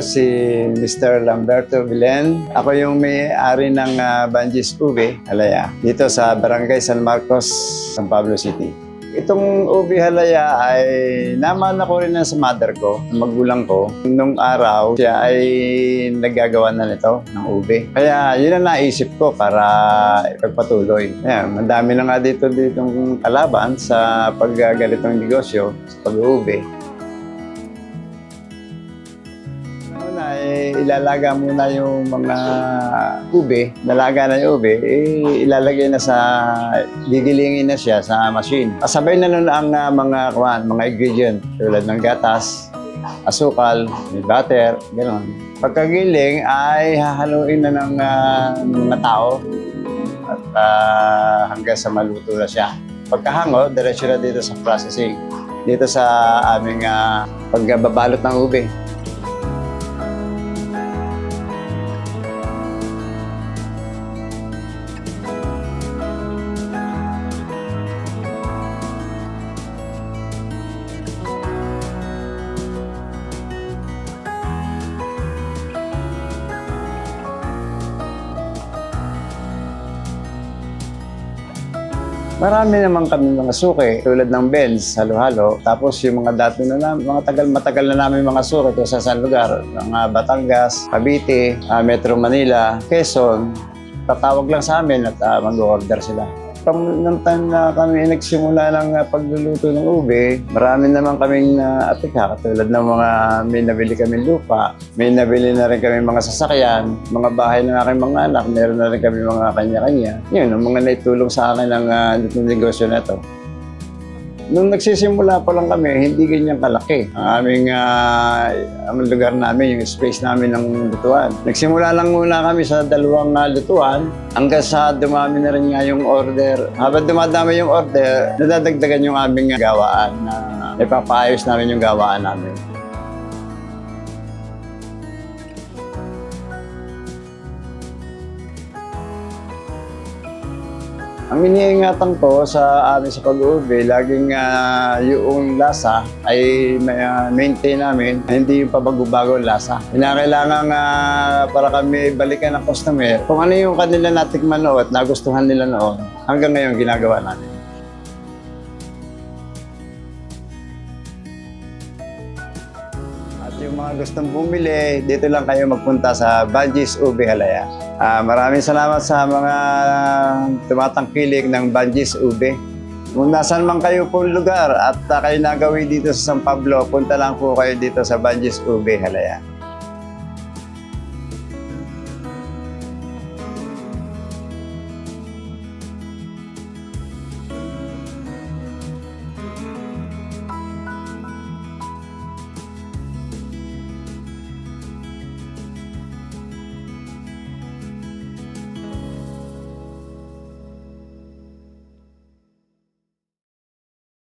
si Mr. Lamberto Vilen. Ako yung may-ari ng uh, Banjis Ube, Halaya, dito sa Barangay San Marcos, San Pablo City. Itong Ube Halaya ay naman ako rin na sa mother ko, ng magulang ko. Nung araw, siya ay naggagawa na nito ng ube. Kaya yun ang naisip ko para ipagpatuloy. Ayan, madami na nga dito ditong kalaban sa paggaganitong negosyo, sa pag-ube. Una, eh, ilalaga muna yung mga ube, nalaga na yung ube, eh, ilalagay na sa, gigilingin na siya sa machine. Kasabay na nun ang ah, mga, kuwan, mga ingredient, tulad ng gatas, asukal, butter, gano'n. Pagkagiling ay hahaluin na ng ah, mga tao at ah, hanggang sa maluto na siya. Pagkahango, diretso na dito sa processing. Dito sa aming ah, pagbabalot ng ube. Marami naman kami mga suki, tulad ng Benz, halo-halo. Tapos yung mga dati na namin, mga tagal, matagal na namin mga suki kung sa saan lugar. Mga Batangas, Cavite, ah, Metro Manila, Quezon. Tatawag lang sa amin at ah, mag-order sila. Pag nung time na kami nagsimula ng ah, pagluluto ng ube, marami naman kaming na atika. Katulad ng mga may nabili kami lupa, may nabili na rin kami mga sasakyan, mga bahay ng aking mga anak, meron na rin kami mga kanya-kanya. Yun, ang mga naitulong sa akin ng uh, negosyo na ito. Nung nagsisimula pa lang kami, hindi ganyan kalaki. Ang aming ah, ang lugar namin, yung space namin ng lutuan. Nagsimula lang muna kami sa dalawang ah, lutuan hanggang sa dumami na rin nga yung order. Habang dumadami yung order, nadadagdagan yung aming gawaan na ipapaayos namin yung gawaan namin. Ang iniingatan ko sa amin sa pag-uube, laging ah, yung lasa ay ah, maintain namin, hindi yung pabago-bago lasa. Kinakailangan uh, para kami balikan ng customer kung ano yung kanila natikman noon at nagustuhan nila noon. Hanggang ngayon ginagawa natin. At yung mga gustong bumili, dito lang kayo magpunta sa Banjis Ube Halaya. Ah, maraming salamat sa mga tumatangkilik ng Banjis Ube. Kung nasan man kayo po lugar at ah, kayo nagawi dito sa San Pablo, punta lang po kayo dito sa Banjis Ube Halaya.